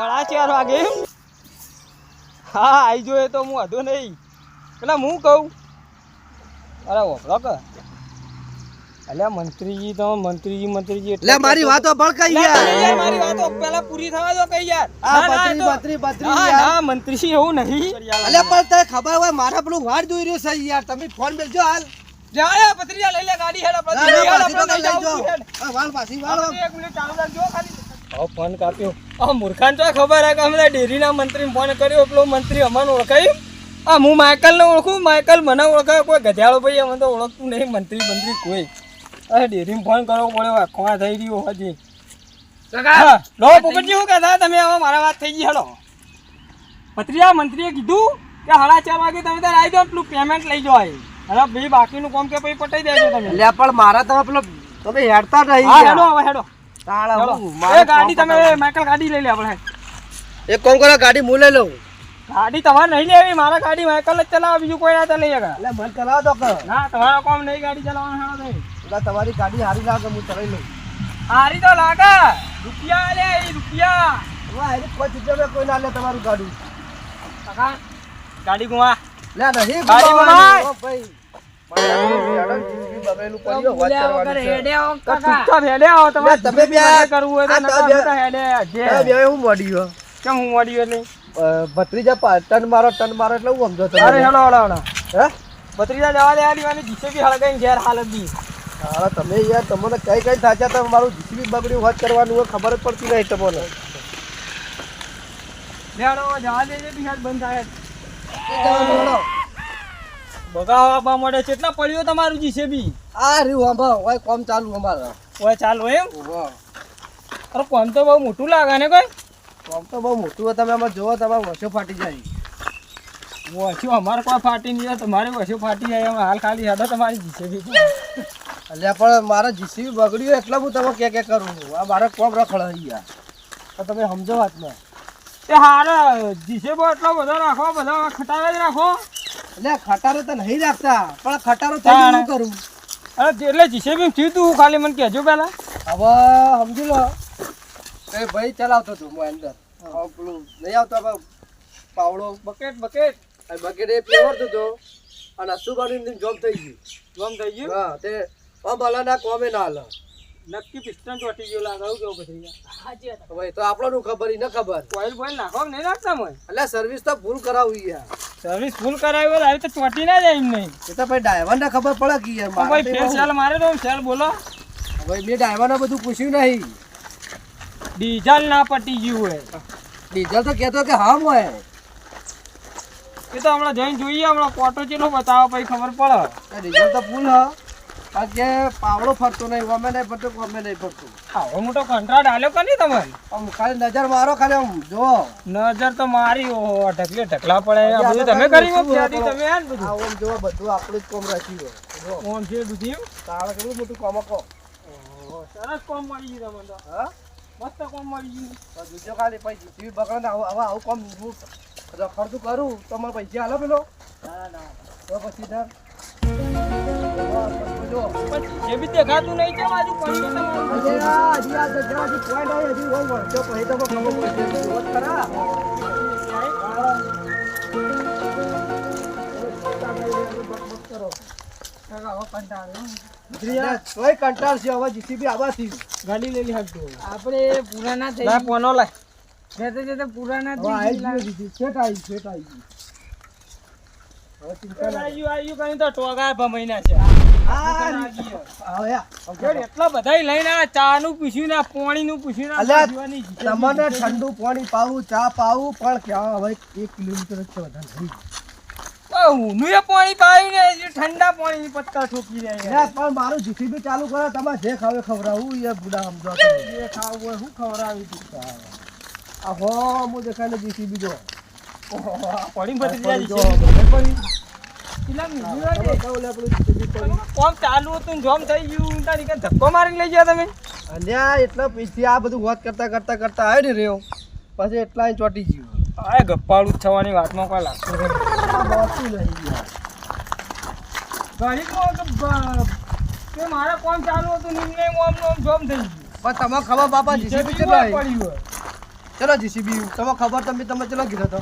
સાડા ચાર વાગે? એમ? હા આવી જોઈએ તો હું વાંધો નહીં. પેલા હું કહું? અરે ઓપડો કે. અલ્યા મંત્રીજી તો મંત્રીજી મંત્રીજી એટલે મારી વાતો ભડકાઈ યાર, મારી વાતો પહેલા પૂરી થવા દો કઈ યાર. આ પત્રી પત્રી ના, યાર. ના, મંત્રીજી એવું નહીં. અલે પણ તને ખબર હોય મારા પેલું વાડ જોઈ રહ્યો છે યાર. તમે ફોન મેલજો હાલ. જાયા પત્રીયા લઈ લે ગાડી હેડ તો લઈ લઈ જાઓ. હેડ. હા, વાળ પાછી વાળ. એક મિનિટ ચાલુ રાખજો ખાલી. હવે ફોન કાપ્યો. આ મૂર્ખાન તો ખબર હે કે અમે ડેરીના મંત્રીને ફોન કર્યો. પેલો મંત્રી અમને ઓળખાય? આ હું માઇકલને ઓળખું? માઇકલ મને ઓળખાય. કોઈ ગધેડો ભાઈ અમને તો ઓળખતું નહીં. મંત્રી મંત્રી કોઈ. અરે ડેરીમાં ફોન કરવો પડ્યો. આખો થઈ રહ્યો હજી. લો પોપટજી શું કહેતા તમે હવે મારા વાત થઈ ગઈ. હેડો પત્રીયા મંત્રીએ કીધું કે સાડા ચાર વાગે તમે તાર આવી જાઓ પેલું પેમેન્ટ લઈ જાઓ. હવે ભાઈ બાકીનું કામ કે પછી પટાઈ દેજો તમે. લે પણ મારા તો પેલો તમે હેડતા નહીં હેડો હવે હેડો. તાળા હેડો. હું, મારે એ ગાડી તમે. માઇકલ ગાડી લઈ લે આપણે. એક કામ કરો? ગાડી હું લઈ લઉં. ગાડી તમારે નહીં લેવી મારા ગાડી માઇકલ જ ચલાવે બીજું કોઈ ના ચાલે યાર. એટલે મને ચલાવો તો ના તમારો કામ નહીં ગાડી ચલાવવાનો હેડો તમે એટલે તમારી ગાડી હારી લાગે હું ચલાવી લઉં. હારી તો લાગે. રૂપિયા લે રૂપિયા. હવે હારી કોઈ ચીજો કોઈ ના લે તમારું ગાડી. કાકા, ગાડી ગુમા લે નહીં ગાડી ગુમાવવાની. ભાઈ. મારા જિંદગી વાત કરવાની છે. તો ચૂપચાપ હેડે આવો તમારે તમે બે- કરવું હોય તો નકા હેડે જે. બે હું મોડી કેમ હું વળ્યું એટલે ભત્રીજા ટન મારો ટન મારો એટલે હું સમજો તમે અરે હેડો હેડો હેડો. હે? બત્રીજા જવા દે આલી જીસે બી હળગાઈ ઘેર હાલત. દી હા તમે યાર તમને કઈ કઈ થાચા તમે મારું જીસીબી બગડ્યું વાત કરવાનું હોય ખબર જ પડતી નહીં તમને. હેડો જવા દેજે બી હાથ બંધ થાય. બગાવ મળે છે એટલા પડ્યો તમારું જીસે બી આ રહ્યું હંભા હોય કોમ ચાલુ અમારે. હોય ચાલુ એમ. અરે કોમ તો બહુ મોટું લાગે ને કોઈ? કોમ તો બહુ મોટું હોય તમે આમાં જોવો તમારે વસો ફાટી જાય. વસ્યું અમારે કોઈ ફાટી નહીં તમારે વસ્યું ફાટી જાય એમ હાલ ખાલી હેડો તમારી જીસે બી અલ્યા પણ મારા જીસીબી બગડ્યું એટલે હું તમે કે કે કરું આ મારે કોમ રખડાઈ ગયા. તો તમે સમજો વાત ને તે હારે જીસે બહુ એટલો બધો રાખો બધા ખટાવે જ રાખો. એટલે ખટારો તો નહીં રાખતા પણ ખટારો થઈ શું કરું. એટલે જીસે બી થયું તું ખાલી મને કહેજો પહેલા. હવે સમજી લો. એ ભાઈ ચલાવતો હતો હું અંદર. પેલું નહીં આવતો હવે પાવડો બકેટ બકેટ. બકેટ એ પીવડતો હતો અને અસુબાની જોબ થઈ ગયું. જોમ થઈ ગયું? હા તે આમ ના કોમે ના હાલે. નક્કી પિસ્ટન ચોટી ગયો લાગાવ કેવું પછી હવે એ તો નું ખબર ન ખબર. ઓઇલ બોઇલ નાખો નહીં નાખતા મોય એટલે સર્વિસ તો ફૂલ કરાવી યાર. સર્વિસ ફૂલ કરાવી હોય તો ચોટી ના જાય એમ નહીં. એ તો ભાઈ ડ્રાઈવર ને ખબર પડે કે યાર મારે ભાઈ ફેર સેલ મારે તો સેલ બોલો. ભાઈ મેં ડ્રાઈવર બધું પૂછ્યું નહીં. ડીઝલ ના પટી ગયું હોય. ડીઝલ તો કહેતો કે હા હોય. એ તો હમણાં જઈને જોઈએ હમણાં ફોટો ચેલો બતાવો પછી ખબર પડે. ડીઝલ તો ફૂલ હ. કે પાવડો ફરતો નહીં ગમે નહીં ફરતો ગમે નહીં ફરતું. આવો મોટો કંટ્રાટ આલ્યો કે નહીં તમારે આમ ખાલી નજર મારો ખાલી આમ જો નજર તો મારી ઓહો ઢકલે ઢકલા પડે. આ બધું તમે કરી ત્યાંથી તમે આ બધું? આમ જો બધું આપણું જ કોમ રાખ્યું. જો કોમ છે બધું? તારે કેટલું મોટું કોમ ઓહો, સરસ કોમ મળી ગયું તમને તો. હા? મસ્ત કોમ મળી ગયું. બીજો ખાલી પછી બગડે આવું હવે આવું કોમ રખડતું કરું તો મને પૈસા હાલો પેલો. ના ના. તો પછી દર. જો પણ જે બી દેખાતું નહીં છે બાજુ તમારું અરે આ હજી આ જગ્યા હજી આવી, હજી બહુ વર્ષો પછી તો ખબર પડશે. જુઓ તો ખરા. આપણે પુરાના થઈ પોનો લાય જતે જતે પુરાના થઈ છેટ આવી છેટ આવી ગયું કઈ તો ટોગા ભમાઈના છે. એટલા લઈને આ ચા નું પૂછ્યું ને પાણી નું પૂછ્યું ને તમને ઠંડુ પાણી પાવું ચા પાવું પણ ક્યાં હવે એક કિલોમીટર જ વધારે થઈ ગયું. એ પાણી પાયું ને ઠંડા પાણી પત્તા ઠોકી જાય પણ મારું જીસીબી ચાલુ કરો તમારે જે ખાવે ખવડાવું એ બુડા સમજો તમે. એ ખાવું હોય હું ખવડાવી તું હું દેખાય જીસીબી જો પડી બધી જાય જો, પડી? કોમ ચાલુ હતું જોમ થઈ ગયું. તારી કાંઈ ધક્કો મારીને લઈ ગયા તમે? અલ્યા એટલા પીસથી આ બધું વાત કરતા કરતા કરતા આવે ને રહ્યો. પછી એટલા ચોટી ગયું. આ ગપ્પાળું થવાની વાતમાં કોઈ લાગતું નથી. આ બોસું નહીં યાર. ઘડીકમાં તો બ- કે મારે કોમ ચાલુ હતું ને ઓમ ઓમ જોમ થઈ ગયું. પણ તમને ખબર બાપા જીસીબી પડ્યું. ચલો જીસીબી તમે ખબર તમે તમે ચલો ગીરો તો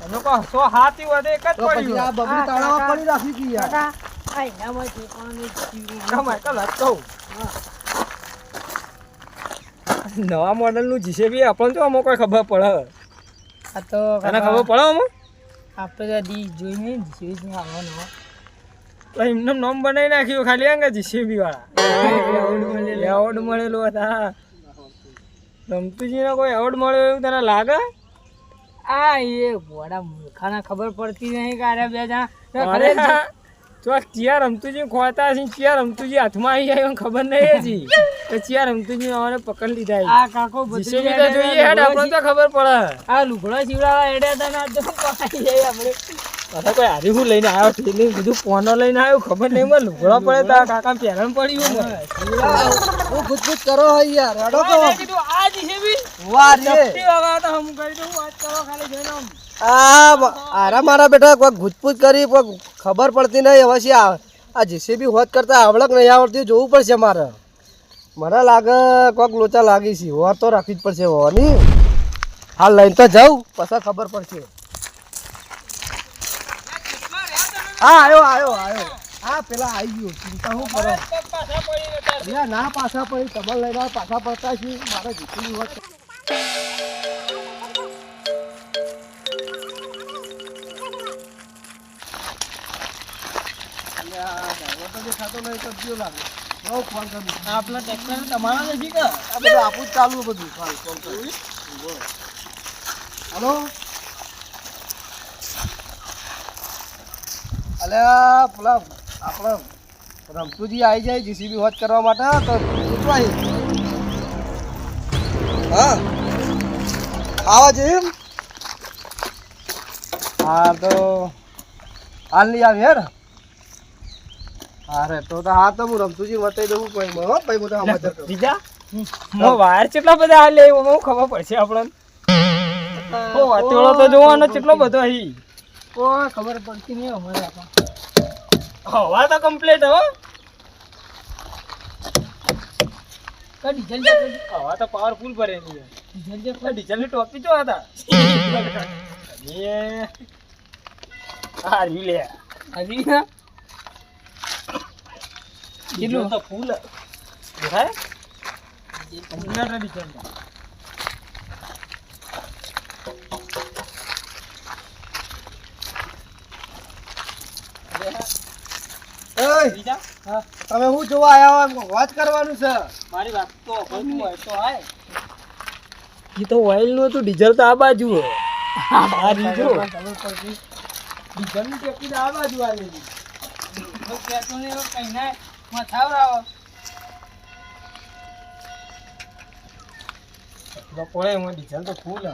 તમે કહો સો હાથી વધે એક જ પછી આ પડ્યું બબડી તાળામાં પડી રાખી હતી યાર. કાકા આ એનામાં ઠેકાણું જીવ. ના માઇકલ વાત કહું નવા મોડલનું જીસીબી આપણને તો અમુક કોઈ ખબર પડે આ તો તને ખબર પડે અમુક આપણે તો દી જોઈને જ આવો નવો તો એમને નામ બનાવી નાખ્યું ખાલી અંગે જીસીબી વાળા એવોર્ડ મળેલો હતા રમતુજીને કોઈ એવોર્ડ મળ્યો એવું તને લાગે આ એ ભોળા મૂર્ખાના ખબર પડતી નહીં કે આરે બે જણા તો આ ચિયા રમતુજી ખોતા છે ચિયા રમતુજી હાથમાં આવી જાય ખબર નહીં હજી. તો ચિયા રમતુજી અમારે પકડ લીધા આ કાકો જીસીબી તો જોઈએ હેડ આપણને તો ખબર પડે. આ લુગડા જીવડાવા એડ્યા હતા ને તો પકડી જાય આપણે. પાછા કોઈ હારી હું લઈને આવ્યો? બધું ફોનો લઈને આવ્યો? ખબર નહીં મને લુગડો પડે તો કાકા પહેરણ પડ્યું મને. હું ગુજગુજ કરો હે યાર રડો તો. મેં કીધું આ જીસીબી વાહ રે. ચપટી હમ કરી દઉં વાત કરો ખાલી જોઈને આમ. આ આરા મારા બેટા કોઈ ગુજપુજ કરી, કોઈ ખબર પડતી નહીં. હવે શી આ જીસીબી હોત કરતા આવડક નહીં આવડતી, જોવું પડશે મારે. મને લાગે કોઈક લોચા લાગી છે. હોર તો રાખવી જ પડશે હોવાની હાલ લઈને તો જાઉં, પછી ખબર પડશે. હા આવ્યો આવ્યો આવ્યો હા, પેલા આવી ગયો. ચિંતા હું કરો? ના પાછા પડી. તમારે લઈને પાછા પડતા છીએ મારે જીતી હોત driver તો નહીં, તો લાગે? લાવો ફોન કરું. આપણા ટ્રેક્ટર તમારા નથી કે? આ બધું આપણું જ ચાલુ બધું. હાલ, ફોન કરું. હલો? અલ્યા પેલા આપણા રમતુજી આવી જાય જીસીબી હોત કરવા માટે તો આવી હા? આવા છે એમ? હા તો હાલ નહીં આવી હેર હા રે તો તો હા તો હું રમતુજી વતાઈ દઉં કોઈ હો ભાઈ મોટા કરું બીજા? મો વાયર કેટલા બધા હાલે એવું મને ખબર પડશે આપણને? ઓ વાતોળો તો જોવાનો કેટલો બધો અહીં ઓ ખબર પડતી નહીં અમારે આ હવા તો કમ્પ્લીટ હો. ડીઝલ હવા તો પાવરફુલ ભરેલી છે. ડીઝલ જતો ડીઝલની ટોપી જો હતા એ આ લે ના કેટલું તો ફૂલ. દેખાય? કમ્પ્લીટ ડીઝલ તો. એય, બીજા? હા, તમે હું જોવા આવ્યા હોય વાત કરવાનું છે. મારી વાત તો હોય તો હાય. એ તો ઓઇલનું હતું ડીઝલ તો આ બાજુ હે. આ પડતી ડીઝલની ટેકી આ બાજુ આવી નહીં કઈ ના મથાવરાવો પડે એમાં ડીઝલ તો ફૂલ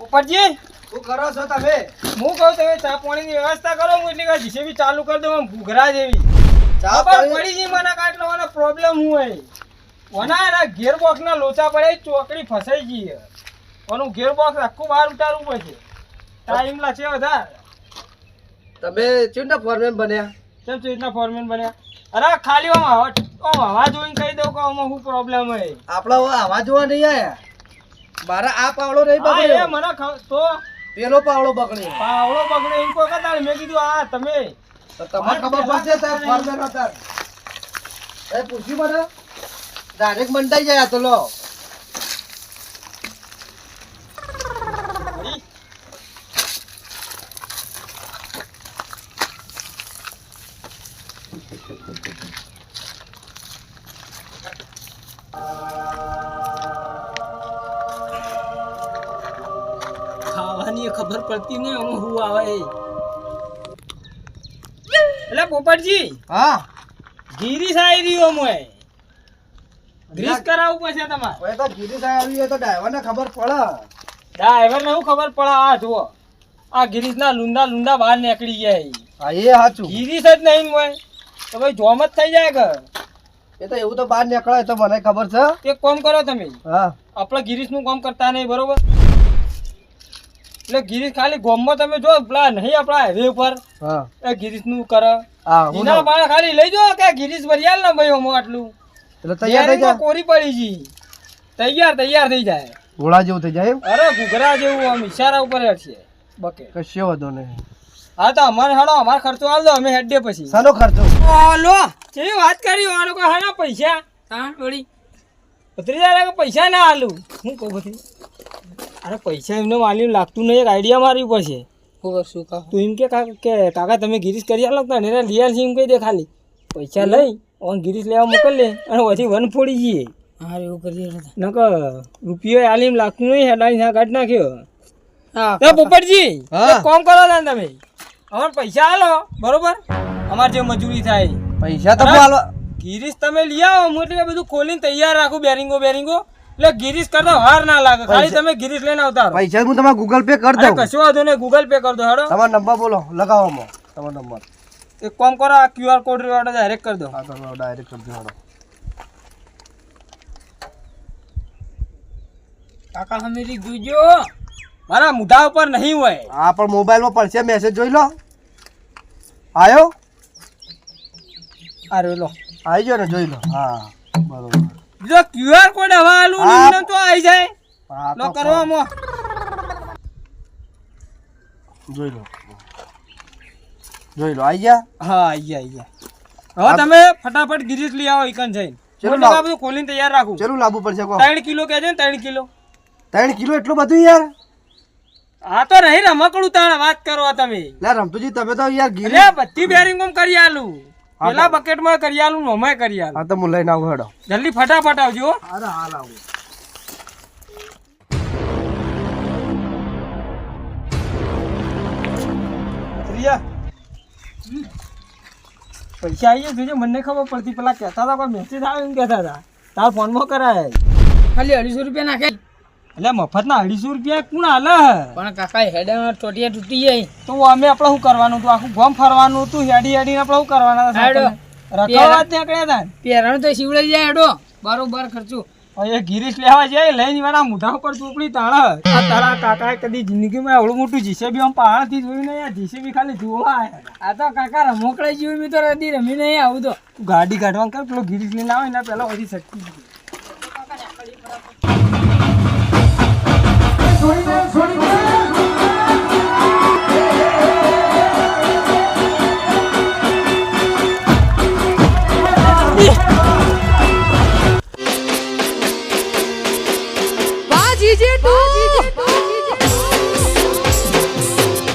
ઉપરજી. શું કરો છો તમે? હું કહું તમે ચા પાણીની વ્યવસ્થા કરો હું એટલી કાંઈ જીસીબી ચાલુ કરી દઉં આમ ઘૂઘરા જેવી. ચા પાણી પડી ગઈ મને કાટલો મને પ્રોબ્લેમ હોય ઓના એના ગેર બોક્સના લોચા પડે ચોકડી ફસાઈ ગઈ. ઓનું ગેર બોક્સ આખું બહાર ઉતારવું પડશે. ટાઈમ લાગશે વધારે. તમે ચેટના ફોરમેન બન્યા? કેમ ચેટના રીતના ફોરમેન બન્યા? અરે ખાલી આમ હવા જોઈને કહી દઉં કે આમાં શું પ્રોબ્લેમ હોય. આપણા હવા જોવા નહીં આયા. મારા આ પાવડો નહીં બગડ્યો. મને તો? પેલો પાવડો બગડ્યો. પાવડો બગડે એમ કોઈ કહેતા. મેં કીધું આ તમે તો તમારે ખબર પડશે સાહેબ ફોરમેન હતા એ પૂછ્યું મને? ડાયરેક્ટ મંડાઈ જાય આ તો લો અરી. ખાવાની ખબર પડતી નહીં હું હું આવે એટલે પોપટજી હા. ગીરી રહ્યો મોય ગ્રીસ કરાવવું પડશે તમારે. તો ગીરી હોય તો ડ્રાઈવરને ખબર પડે. ડ્રાઈવર ને શું ખબર પડે? આ જુઓ. આ ગિરીશ ના લુંડા લુંડા બહાર નીકળી ગયા ઈ. હા એ સાચું ગિરીશ જ નહીં મોય તો ભાઈ જોમ જ થઈ જાય કે? એ તો એવું તો બહાર નીકળે તો મને ખબર છે. એક કામ કરો તમે. હા. આપણે ગિરીશનું કામ કરતા નહીં બરોબર? એટલે ગિરીશ ખાલી ગોમમાં તમે જો પેલા નહીં આપણા હાઈવે ઉપર. એ ગિરીશનું કરે. હા એના ખાલી લઈ જો કે ગિરીશ ભરિયાલ ને ભાઈ ઓમાં આટલું. એટલે તૈયાર થઈ તૈયારીમાં કોરી પડી જી. તૈયાર તૈયાર થઈ જાય. ઘોડા જેવું થઈ જાય અરે ઘૂઘરા જેવું આમ ઈશારા ઉપર છે બકે. કશો વધો નહીં. હા તો અમારે હેડો અમારો ખર્ચો હાલ દો અમે હેડે પછી. શાનો ખર્ચો? લો કેવી વાત કરી? આનો કોઈ હાના પૈસા. તાણ વળી ભત્રીજા લાગે પૈસા ના આલું હું કહું ભત્રી અરે પૈસા એમને માલી લાગતું નહીં એક આઈડિયા મારવી પડશે શું કહો? તું એમ કે કાકા કે કાકા તમે ગિરીશ કરી આલો તો ને લિયાલ છે એમ કહી દે ખાલી. પૈસા લઈ ઓન ગિરીશ લેવા મોકલી લે અને પછી વન ફોડી જઈએ. હા એવું કરીએ તો. રૂપિયો આલીમ લાગતું નહીં હેડાની ના કાઢ નાખ્યો. હા. તો પોપટજી હા. એક કરો ને તમે. અમારે પૈસા આલો બરોબર? અમારે જે મજૂરી થાય. પૈસા તો બરાબર. હાલવા ગિરીશ તમે લઈ આવો હું એટલે બધું ખોલીને તૈયાર રાખું બેરિંગો બેરિંગો. એટલે ગિરીશ કરતો વાર ના લાગે. ખાલી તમે ગિરીશ લઈને આવતા. પૈસા હું તમારે ગૂગલ પે કરી દઉં? કશું વાંધો નહીં ગૂગલ પે કરી દો હેડો. તમારો નંબર બોલો લગાવવામાં તમારો નંબર. એક કામ કરો આ ક્યુઆર કોડ વાળો ડાયરેક્ટ કરી દો. હા તમે ડાયરેક્ટ કરી દો કાકા હમેરી ગુજો મારા મુઢા ઉપર નહીં હોય. હા પણ મોબાઈલમાં પડશે મેસેજ જોઈ લો. આયો? અરે લો. આવી ગયો ને જોઈ લો. હા બરોબર. બીજો ક્યુઆર કોડ હવે આલું. તો આવી જાય. લો કરવા મો. જોઈ લો. જોઈ લો આઈ ગયા? હા આઈ ગયા આઈ ગયા. હવે તમે ફટાફટ ગિરીશ લઈ આવો ઈકન જઈને. ચલો આ બધું ખોલીને તૈયાર રાખું. ચલો લાવવું પડશે કહો. ત્રણ કિલો કહેજો ને ત્રણ કિલો. ત્રણ કિલો એટલું બધું યાર? આ તો નહીં રમકડું તાણે વાત કરો તમે. લે રમતુજી તમે તો યાર ગિરી બધી બેરિંગ કરી આલું. પેલા બકેટમાં કરી આલું ને ઓમાંય કરી આલું. હા તો હું લઈને આવું હેડો. જલ્દી ફટાફટ આવજો અરે હાલ આવું. પૈસા આવી જોજો મને ખબર પડતી. પેલા કહેતા હતા કોઈ મેસેજ આવે એમ કહેતા હતા. તાર ફોનમાં કરાય. ખાલી અઢીસો રૂપિયા નાખે એટલે મફતના અઢીસો રૂપિયા કોણ હાલે પણ કાકા હેડા ટોટિયા તૂટી જાય. તો અમે આપણે શું કરવાનું? હતું આખું ગામ ફરવાનું હતું હેડી હેડીને આપણે શું કરવાના હતા રખાવા જ નીકળ્યા હતા? ને. પહેરણ તો શીવડાઈ જાય હેડો. બરોબર ખર્ચું. એ ગિરીશ લેવા જાય લઈને મારા મોઢા ઉપર ચોપડી તાણ આ તારા કાકાએ કદી જિંદગીમાં આવડું મોટું જીસીબી આમ પહાડથી જોયું નહીં આ જીસીબી ખાલી જોવા આ તો કાકા રમોકડા જેવું બી તો રદી રમી નહીં આવું તો. તું ગાડી કાઢવાનું કર પેલો ગિરીશ લઈને આવે ને પેલા વધી શકતી.